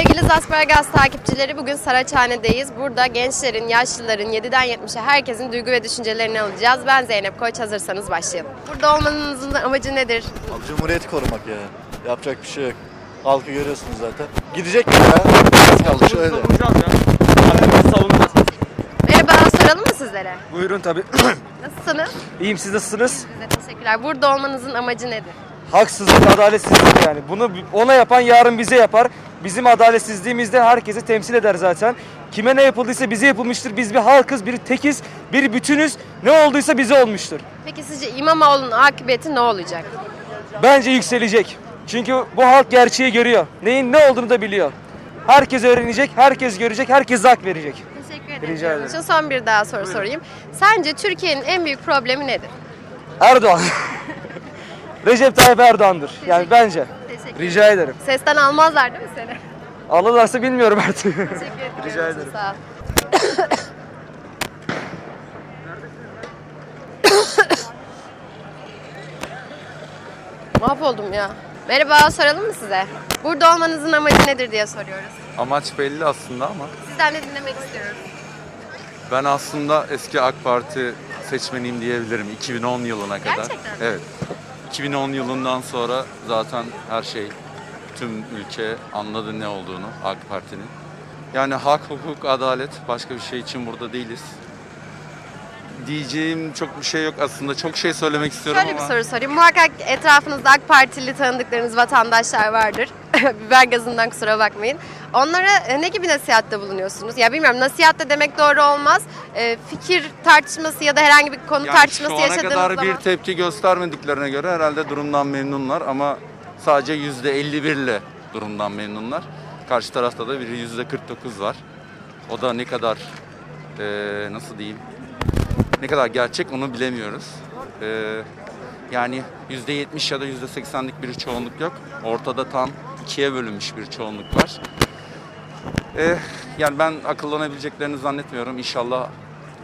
Sevgili Zasparagaz takipçileri bugün Saraçhane'deyiz. Burada gençlerin, yaşlıların, 7'den 70'e herkesin duygu ve düşüncelerini alacağız. Ben Zeynep Koç, hazırsanız başlayalım. Burada olmanızın amacı nedir? Abi Cumhuriyeti korumak ya. Yapacak bir şey yok. Halkı görüyorsunuz zaten. Gidecek mi ya? Az kaldı şöyle. Savunacağız ya. Halkımızı savunacağız. Merhaba, soralım mı sizlere? Buyurun tabii. Nasılsınız? İyiyim siz nasılsınız? Size teşekkürler. Burada olmanızın amacı nedir? Haksızlık, adaletsizlik yani. Bunu ona yapan yarın bize yapar. Bizim adaletsizliğimizde herkesi temsil eder zaten. Kime ne yapıldıysa bize yapılmıştır. Biz bir halkız, bir tekiz, bir bütünüz. Ne olduysa bize olmuştur. Peki sizce İmamoğlu'nun akıbeti ne olacak? Bence yükselecek. Çünkü bu halk gerçeği görüyor. Neyin ne olduğunu da biliyor. Herkes öğrenecek, herkes görecek, herkes hak verecek. Teşekkür ederim. Rica ederim. Için son bir daha soru sorayım. Sence Türkiye'nin en büyük problemi nedir? Erdoğan. Recep Tayyip Erdoğan'dır. Yani bence. Teşekkür Rica ederim. Sesten almazlar değil mi seni? Alırlarsa bilmiyorum artık. Teşekkür ederim. Rica ederim. Sağ ol. Mahvoldum ya. Merhaba, soralım mı size? Burada olmanızın amacı nedir diye soruyoruz. Amaç belli aslında ama Sizden de dinlemek istiyoruz. ben aslında eski AK Parti seçmeniyim diyebilirim 2010 yılına kadar. Gerçekten mi? Evet. 2010 yılından sonra zaten her şey tüm ülke anladı ne olduğunu AK Parti'nin. Yani hak, hukuk, adalet başka bir şey için burada değiliz. Diyeceğim çok bir şey yok aslında. Çok şey söylemek istiyorum Şöyle bir ama soru sorayım. Muhakkak etrafınızda AK Partili tanıdıklarınız vatandaşlar vardır. Biber gazından kusura bakmayın. Onlara e, ne gibi nasihatte bulunuyorsunuz? Ya bilmiyorum nasihatte demek doğru olmaz. E, fikir tartışması ya da herhangi bir konu yani tartışması şu ana yaşadığınız kadar zaman. bir tepki göstermediklerine göre herhalde durumdan memnunlar ama sadece %51 ile durumdan memnunlar. Karşı tarafta da bir %49 var. O da ne kadar eee, nasıl diyeyim ne kadar gerçek onu bilemiyoruz. Eee, yani %70 ya da %80'lik bir çoğunluk yok. Ortada tam ikiye bölünmüş bir çoğunluk var. Eh, yani ben akıllanabileceklerini zannetmiyorum. İnşallah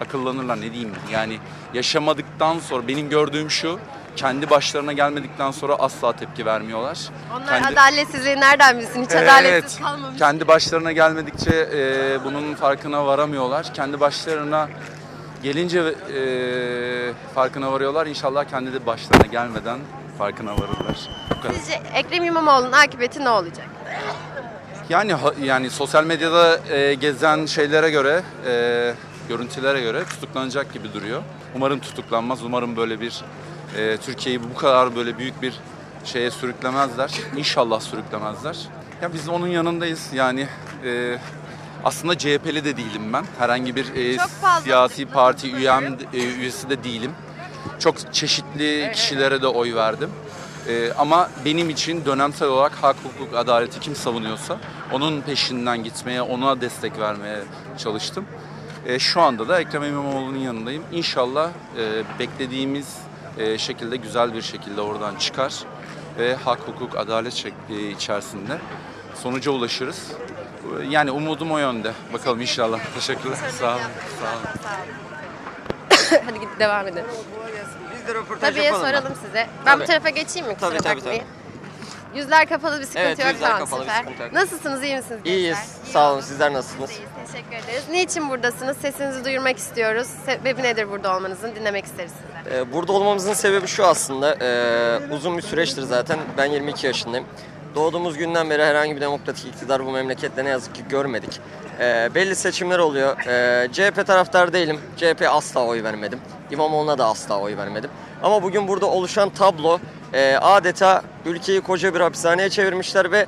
akıllanırlar ne diyeyim. Yani yaşamadıktan sonra benim gördüğüm şu kendi başlarına gelmedikten sonra asla tepki vermiyorlar. Onlar Kendi- adaletsizliği nereden bilsin? Hiç Ee, adaletsiz evet. kalmamış. Kendi başlarına gelmedikçe e, bunun farkına varamıyorlar. Kendi başlarına gelince e, farkına varıyorlar. İnşallah kendi de başlarına gelmeden farkına varırlar. Sizce Ekrem İmamoğlu'nun akıbeti ne olacak? Yani yani sosyal medyada e, gezen şeylere göre, e, görüntülere göre tutuklanacak gibi duruyor. Umarım tutuklanmaz. Umarım böyle bir e, Türkiye'yi bu kadar böyle büyük bir şeye sürüklemezler. İnşallah sürüklemezler. Ya biz onun yanındayız. Yani e, aslında CHP'li de değilim ben. Herhangi bir e, siyasi parti üyem, e, üyesi de değilim. Çok çeşitli kişilere de oy verdim. Ee, ama benim için dönemsel olarak hak, hukuk, adaleti kim savunuyorsa onun peşinden gitmeye, ona destek vermeye çalıştım. Ee, şu anda da Ekrem İmamoğlu'nun yanındayım. İnşallah e, beklediğimiz e, şekilde güzel bir şekilde oradan çıkar ve hak, hukuk, adalet şekli içerisinde sonuca ulaşırız. Ee, Yani umudum o yönde. Bakalım inşallah. Teşekkürler. Sağ olun. Sağ olun. Hadi gidip devam edelim. Biz de röportaj Tabii yapalım soralım size. Ben bu Tabii. tarafa geçeyim mi? Kusura Tabii, tabii, bakmayın. Yüzler kapalı bir sıkıntı Evet, yok. yüzler tamam, kapalı bir süper. sıkıntı yok. Nasılsınız, iyi misiniz? İyiyiz. gençler? Sağ olun. Sizler nasılsınız? İyiyiz, teşekkür ederiz. Niçin buradasınız? Sesinizi duyurmak istiyoruz. Sebebi nedir burada olmanızın? Dinlemek isteriz sizden. Ee, burada olmamızın sebebi şu aslında. ee, uzun bir süreçtir zaten. Ben 22 yaşındayım. Doğduğumuz günden beri herhangi bir demokratik iktidar bu memlekette ne yazık ki görmedik. Ee, belli seçimler oluyor. Ee, CHP taraftar değilim. CHP asla oy vermedim. İmamoğlu'na da asla oy vermedim. Ama bugün burada oluşan tablo ee, adeta ülkeyi koca bir hapishaneye çevirmişler ve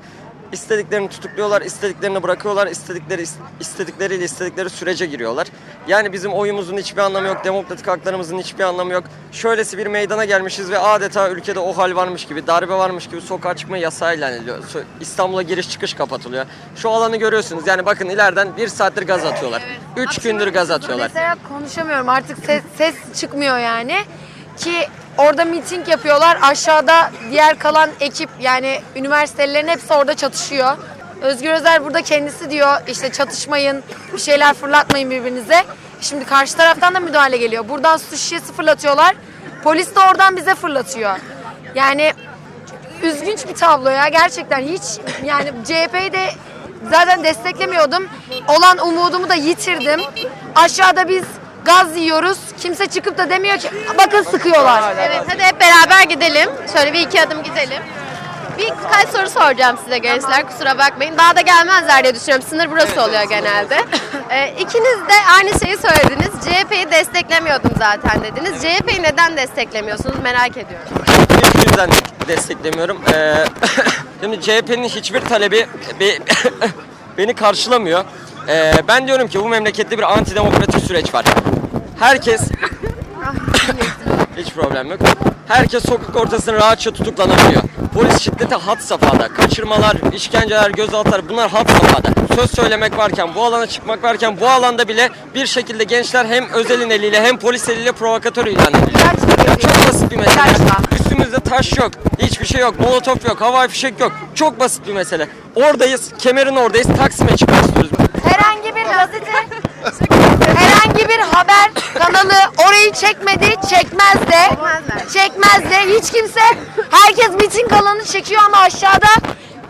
istediklerini tutukluyorlar, istediklerini bırakıyorlar, istedikleri istedikleriyle istedikleri sürece giriyorlar. Yani bizim oyumuzun hiçbir anlamı yok, demokratik haklarımızın hiçbir anlamı yok. Şöylesi bir meydana gelmişiz ve adeta ülkede o hal varmış gibi, darbe varmış gibi sokağa çıkma yasağı ilan ediliyor. İstanbul'a giriş çıkış kapatılıyor. Şu alanı görüyorsunuz. Yani bakın ileriden bir saattir gaz atıyorlar. Üç gündür gaz atıyorlar. Mesela konuşamıyorum artık ses, ses çıkmıyor yani. Ki orada miting yapıyorlar. Aşağıda diğer kalan ekip yani üniversitelerin hepsi orada çatışıyor. Özgür Özel burada kendisi diyor işte çatışmayın, bir şeyler fırlatmayın birbirinize. Şimdi karşı taraftan da müdahale geliyor. Buradan su şişesi fırlatıyorlar. Polis de oradan bize fırlatıyor. Yani üzgünç bir tablo ya gerçekten hiç yani CHP'yi de zaten desteklemiyordum. Olan umudumu da yitirdim. Aşağıda biz gaz yiyoruz. Kimse çıkıp da demiyor ki bakın sıkıyorlar. Evet hadi hep beraber gidelim. Şöyle bir iki adım gidelim. Birkaç soru soracağım size gençler kusura bakmayın. Daha da gelmezler diye düşünüyorum. Sınır burası oluyor genelde. Ee, ikiniz de aynı şeyi söylediniz. CHP'yi desteklemiyordum zaten dediniz. CHP'yi neden desteklemiyorsunuz merak ediyorum. Bu yüzden desteklemiyorum. Ee, şimdi CHP'nin hiçbir talebi be- beni karşılamıyor. Ee, ben diyorum ki bu memlekette bir antidemokratik süreç var. Herkes hiç problem yok. Herkes sokak ortasında rahatça tutuklanabiliyor. Polis şiddeti had safhada. Kaçırmalar, işkenceler, gözaltılar bunlar had safhada. Söz söylemek varken, bu alana çıkmak varken bu alanda bile bir şekilde gençler hem özelin eliyle hem polis eliyle provokatör ilan ediliyor. Ya çok basit bir mesele. Üstümüzde taş yok, hiçbir şey yok, molotof yok, havai fişek yok. Çok basit bir mesele. Oradayız, kemerin oradayız, Taksim'e çıkmak istiyoruz. Herhangi bir gazete, herhangi bir haber kanalı orayı çekmedi, çekmez de. Çekmez de. Hiç kimse, herkes miting alanı çekiyor ama aşağıda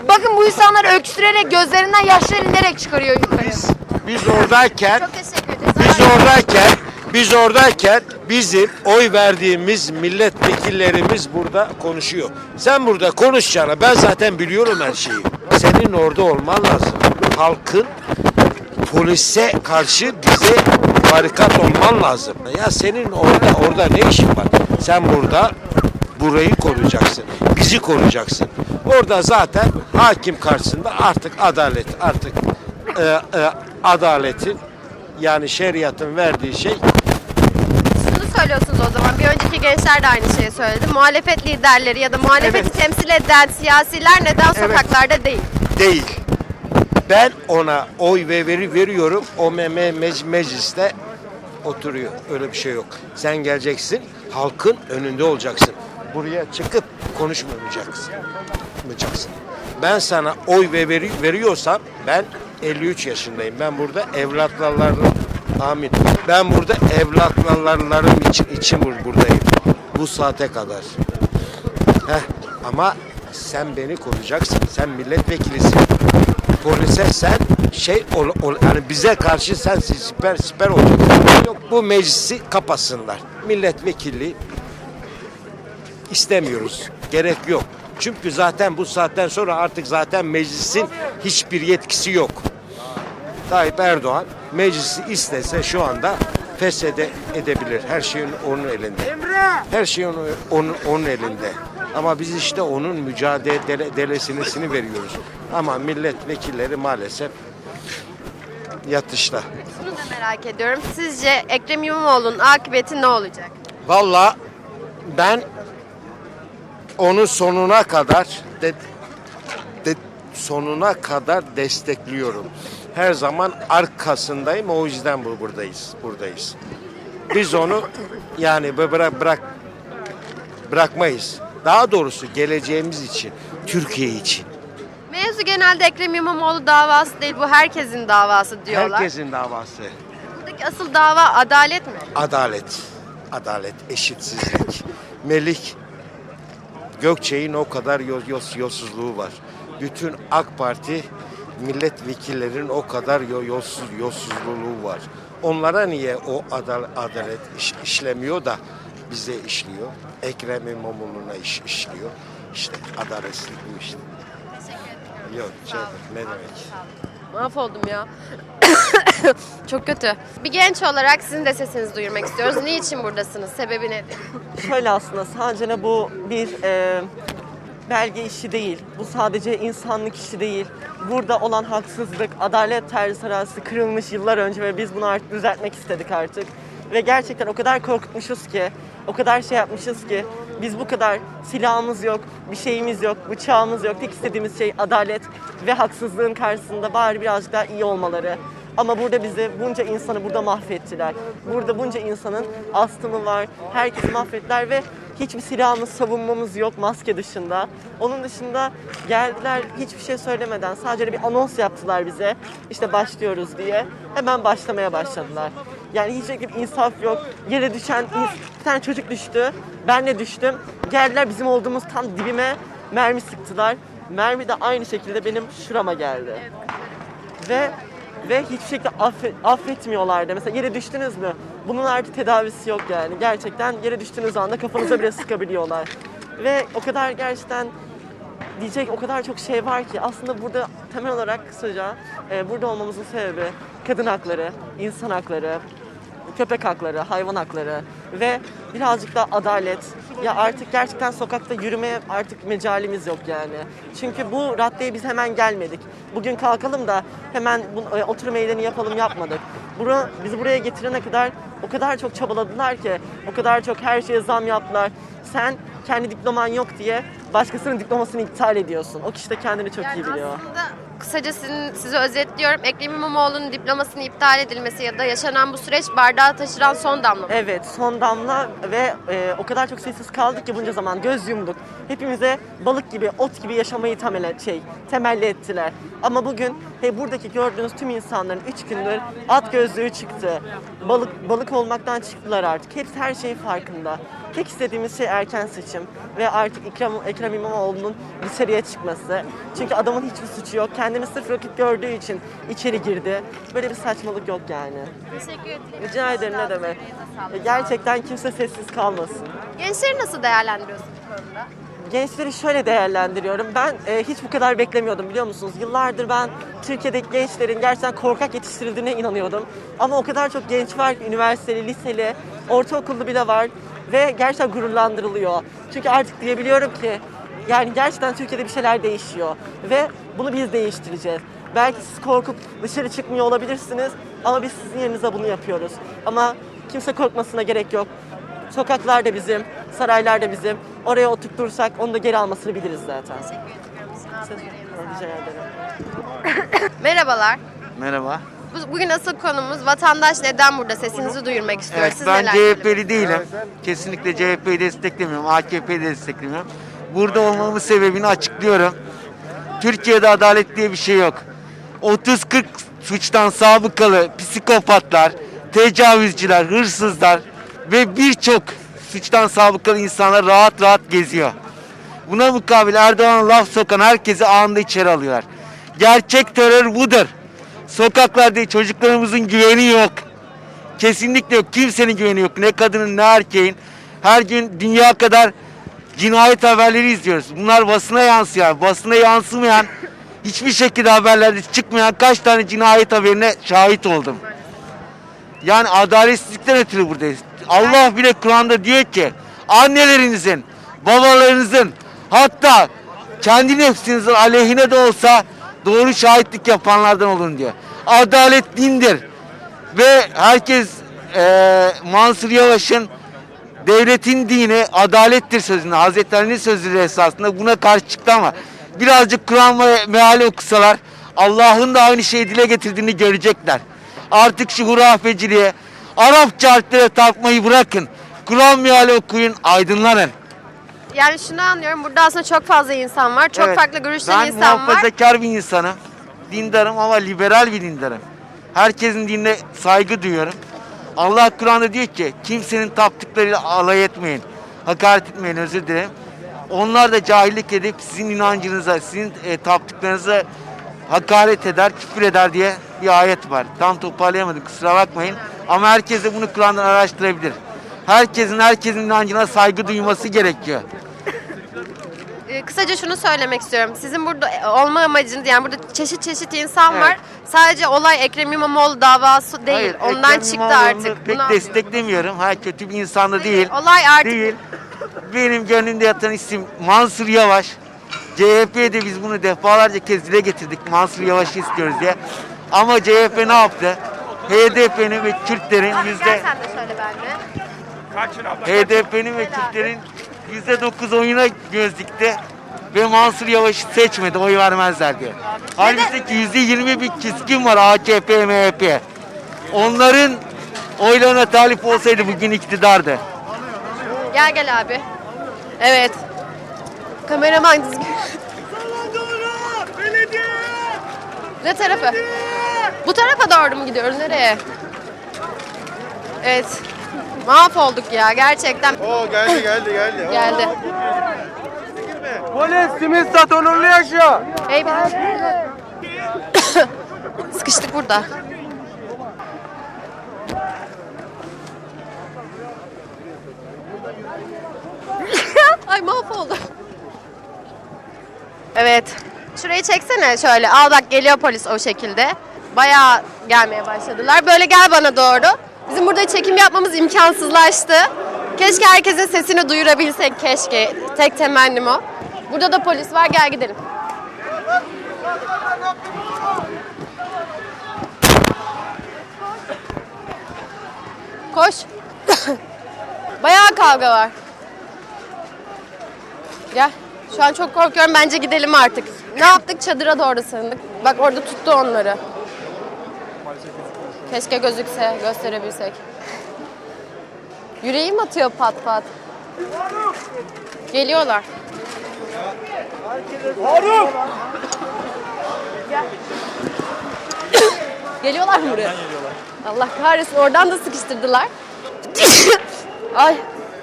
bakın bu insanlar öksürerek gözlerinden yaşlar inerek çıkarıyor yukarı. Biz oradayken, Çok teşekkür ederiz. biz oradayken, biz oradayken bizim oy verdiğimiz milletvekillerimiz burada konuşuyor. Sen burada konuşacağına ben zaten biliyorum her şeyi. Senin orada olman lazım. Halkın polise karşı bize barikat olman lazım. Ya senin orada orada ne işin var? Sen burada burayı koruyacaksın. Bizi koruyacaksın. Orada zaten hakim karşısında artık adalet artık e, e, adaletin yani şeriatın verdiği şey Şunu söylüyorsunuz o zaman. Bir önceki gençler de aynı şeyi söyledi. Muhalefet liderleri ya da muhalefeti temsil eden siyasiler neden sokaklarda değil? değil. Ben ona oy ve veri veriyorum. O me me- mec- mecliste oturuyor. Öyle bir şey yok. Sen geleceksin, halkın önünde olacaksın. Buraya çıkıp konuşmayacaksın. Konuşmayacaksın. Ben sana oy ve veri veriyorsam ben 53 yaşındayım. Ben burada evlatlarlarım amin. Ben burada evlatlarlarım için için bur- buradayım. Bu saate kadar. Heh, ama sen beni koruyacaksın. Sen milletvekilisin. Polise sen şey ol, ol- yani bize karşı sen siper siper olacaksın. Yok bu meclisi kapatsınlar. Milletvekili istemiyoruz. Gerek yok. Çünkü zaten bu saatten sonra artık zaten meclisin hiçbir yetkisi yok. Tayyip Erdoğan meclisi istese şu anda feshede edebilir. Her şeyin onun elinde. Her şey onun, onun, onun elinde. Ama biz işte onun mücadelesini veriyoruz. Ama milletvekilleri maalesef yatışta. Şunu da merak ediyorum. Sizce Ekrem İmamoğlu'nun akıbeti ne olacak? Valla ben onu sonuna kadar de, de- sonuna kadar destekliyorum. Her zaman arkasındayım. O yüzden bu buradayız. Buradayız. Biz onu yani bırak bırak bırakmayız. Daha doğrusu geleceğimiz için, Türkiye için. Mevzu genelde Ekrem İmamoğlu davası değil. Bu herkesin davası diyorlar. Herkesin davası. Buradaki asıl dava adalet mi? Adalet, adalet, eşitsizlik. Melik Gökçe'nin o kadar yol, yol, yolsuzluğu var. Bütün AK Parti milletvekillerinin o kadar yol, yolsuz, yolsuzluğu var. Onlara niye o adal, adalet iş- işlemiyor da bize işliyor? Ekrem İmamoğlu'na iş, işliyor. İşte adaletsizlik bu işte. Yok, şey, ne demek? Mahvoldum ya. Çok kötü. Bir genç olarak sizin de sesinizi duyurmak istiyoruz. Niçin buradasınız? Sebebi nedir? Şöyle aslında sadece bu bir e, belge işi değil. Bu sadece insanlık işi değil. Burada olan haksızlık, adalet terzisi kırılmış yıllar önce ve biz bunu artık düzeltmek istedik artık. Ve gerçekten o kadar korkutmuşuz ki, o kadar şey yapmışız ki biz bu kadar silahımız yok, bir şeyimiz yok, bıçağımız yok. Tek istediğimiz şey adalet ve haksızlığın karşısında bari birazcık daha iyi olmaları. Ama burada bizi bunca insanı burada mahvettiler. Burada bunca insanın astımı var. Herkesi mahvettiler ve hiçbir silahımız, savunmamız yok maske dışında. Onun dışında geldiler hiçbir şey söylemeden sadece bir anons yaptılar bize. İşte başlıyoruz diye. Hemen başlamaya başladılar. Yani hiç bir insaf yok. Yere düşen bir tane çocuk düştü. Ben de düştüm. Geldiler bizim olduğumuz tam dibime mermi sıktılar. Mermi de aynı şekilde benim şurama geldi. ve ve hiçbir şekilde affe- affetmiyorlardı. Mesela yere düştünüz mü? Bunun artık tedavisi yok yani. Gerçekten yere düştüğünüz anda kafanıza bile sıkabiliyorlar. Ve o kadar gerçekten diyecek o kadar çok şey var ki aslında burada temel olarak kısaca e, burada olmamızın sebebi kadın hakları, insan hakları, köpek hakları, hayvan hakları ve birazcık da adalet. Ya artık gerçekten sokakta yürümeye artık mecalimiz yok yani. Çünkü bu raddeye biz hemen gelmedik. Bugün kalkalım da hemen bu, e, oturum eylemi yapalım yapmadık. Bura, bizi buraya getirene kadar o kadar çok çabaladılar ki, o kadar çok her şeye zam yaptılar. Sen kendi diploman yok diye başkasının diplomasını iptal ediyorsun. O kişi de kendini çok iyi Yani biliyor. aslında kısaca sizin, sizi özetliyorum. Ekrem İmamoğlu'nun diplomasının iptal edilmesi ya da yaşanan bu süreç bardağı taşıran son damla. Evet son damla ve e, o kadar çok sessiz kaldık ki bunca zaman göz yumduk. Hepimize balık gibi, ot gibi yaşamayı temel şey temelli ettiler. Ama bugün he, buradaki gördüğünüz tüm insanların 3 gündür at gözlüğü çıktı. Balık balık olmaktan çıktılar artık. Hepsi her şeyin farkında. Tek istediğimiz şey erken seçim ve artık Ekrem, Ekrem İmamoğlu'nun dışarıya çıkması. Çünkü adamın hiçbir suçu yok. Kendini sırf rakip gördüğü için içeri girdi. Böyle bir saçmalık yok yani. Teşekkür ederim. Rica ederim ne demek. Gerçekten kimse sessiz kalmasın. Gençleri nasıl değerlendiriyorsunuz bu konuda? Gençleri şöyle değerlendiriyorum. Ben e, hiç bu kadar beklemiyordum biliyor musunuz? Yıllardır ben Türkiye'deki gençlerin gerçekten korkak yetiştirildiğine inanıyordum. Ama o kadar çok genç var ki üniversiteli, liseli, ortaokullu bile var ve gerçekten gururlandırılıyor. Çünkü artık diyebiliyorum ki yani gerçekten Türkiye'de bir şeyler değişiyor ve bunu biz değiştireceğiz. Belki siz korkup dışarı çıkmıyor olabilirsiniz ama biz sizin yerinize bunu yapıyoruz. Ama kimse korkmasına gerek yok. Sokaklar da bizim, saraylar da bizim. Oraya oturtursak onu da geri almasını biliriz zaten. Rica ederim. Merhabalar. Merhaba. Bu- Bugün asıl konumuz vatandaş neden burada sesinizi duyurmak istiyor. Evet, Siz ben neler CHP'li değilim. Kesinlikle CHP'yi desteklemiyorum. AKP'yi de desteklemiyorum. Burada olmamın sebebini açıklıyorum. Türkiye'de adalet diye bir şey yok. 30-40 suçtan sabıkalı psikopatlar, tecavüzcüler, hırsızlar ve birçok suçtan sabıkalı insanlar rahat rahat geziyor. Buna mukabil Erdoğan'a laf sokan herkesi anında içeri alıyorlar. Gerçek terör budur. Sokaklarda çocuklarımızın güveni yok. Kesinlikle yok. Kimsenin güveni yok. Ne kadının ne erkeğin. Her gün dünya kadar cinayet haberleri izliyoruz. Bunlar basına yansıyor. Basına yansımayan, hiçbir şekilde haberlerde çıkmayan kaç tane cinayet haberine şahit oldum. Yani adaletsizlikten ötürü buradayız. Allah bile Kur'an'da diyor ki annelerinizin, babalarınızın hatta kendi nefsinizin aleyhine de olsa doğru şahitlik yapanlardan olun diyor. Adalet dindir. Ve herkes eee Mansur Yavaş'ın devletin dini adalettir sözünde. Hazreti Ali'nin sözüdür esasında buna karşı çıktı ama birazcık Kur'an ve meali okusalar Allah'ın da aynı şeyi dile getirdiğini görecekler. Artık şu hurafeciliğe, Arapça harflere takmayı bırakın. Kur'an meali okuyun, aydınlanın. Yani şunu anlıyorum. Burada aslında çok fazla insan var. Çok Evet, farklı görüşten ben insan var. muhafazakar bir insanım. Dindarım ama liberal bir dindarım. Herkesin dinine saygı duyuyorum. Allah Kur'an'da diyor ki kimsenin taptıklarıyla alay etmeyin. Hakaret etmeyin özür dilerim. Onlar da cahillik edip sizin inancınıza, sizin e, taptıklarınıza hakaret eder, küfür eder diye bir ayet var. Tam toparlayamadım kusura bakmayın. Ama herkes de bunu Kur'an'dan araştırabilir. Herkesin herkesin inancına saygı duyması gerekiyor. Ee, kısaca şunu söylemek istiyorum. Sizin burada e, olma amacınız yani burada çeşit çeşit insan Evet. var. Sadece olay Ekrem İmamoğlu davası değil. Hayır, Ondan Ekrem çıktı İmamoğlu'nu artık. Pek Bunu desteklemiyorum. Ha kötü bir insan da değil. Olay artık Değil. Benim gönlümde yatan isim Mansur Yavaş. CHP'de biz bunu defalarca kez dile getirdik. Mansur Yavaş'ı istiyoruz diye. Ama CHP ne yaptı? HDP'nin ve Kürtlerin Abi yüzde gel sen de söyle ben. HDP'nin ve Türklerin %9 oyuna gözlükte ve Mansur Yavaş'ı seçmedi oy vermezler diye. Halbuki %20 bir kiskin var AKP, MHP. Onların oylarına talip olsaydı bugün iktidardı. Gel gel abi. Evet. Kameraman düzgün. Ne tarafı? Bu tarafa doğru mu gidiyoruz? Nereye? Evet. Mahvolduk ya gerçekten. Oo geldi geldi geldi. Geldi. Polis simit sat onurlu yaşa. Hey, bir- Sıkıştık burada. Ay mahvoldum. Evet. Şurayı çeksene şöyle. Al bak geliyor polis o şekilde. Bayağı gelmeye başladılar. Böyle gel bana doğru. Bizim burada çekim yapmamız imkansızlaştı. Keşke herkesin sesini duyurabilsek keşke. Tek temennim o. Burada da polis var gel gidelim. Koş. Bayağı kavga var. Gel. Şu an çok korkuyorum. Bence gidelim artık. Ne yaptık? Çadıra doğru sığındık. Bak orada tuttu onları. Keşke gözükse, gösterebilsek. Yüreğim atıyor pat pat. Geliyorlar. Geliyorlar mı buraya? Allah kahretsin oradan da sıkıştırdılar. Ay.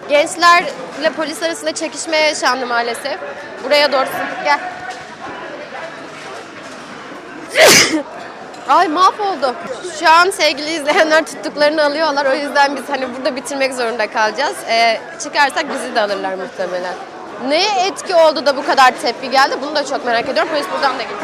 Gençlerle polis arasında çekişme yaşandı maalesef. Buraya doğru sıktık gel. Ay mahvoldu. Şu an sevgili izleyenler tuttuklarını alıyorlar. O yüzden biz hani burada bitirmek zorunda kalacağız. Ee, çıkarsak bizi de alırlar muhtemelen. Neye etki oldu da bu kadar tepki geldi? Bunu da çok merak ediyorum. Polis buradan da geçiyor.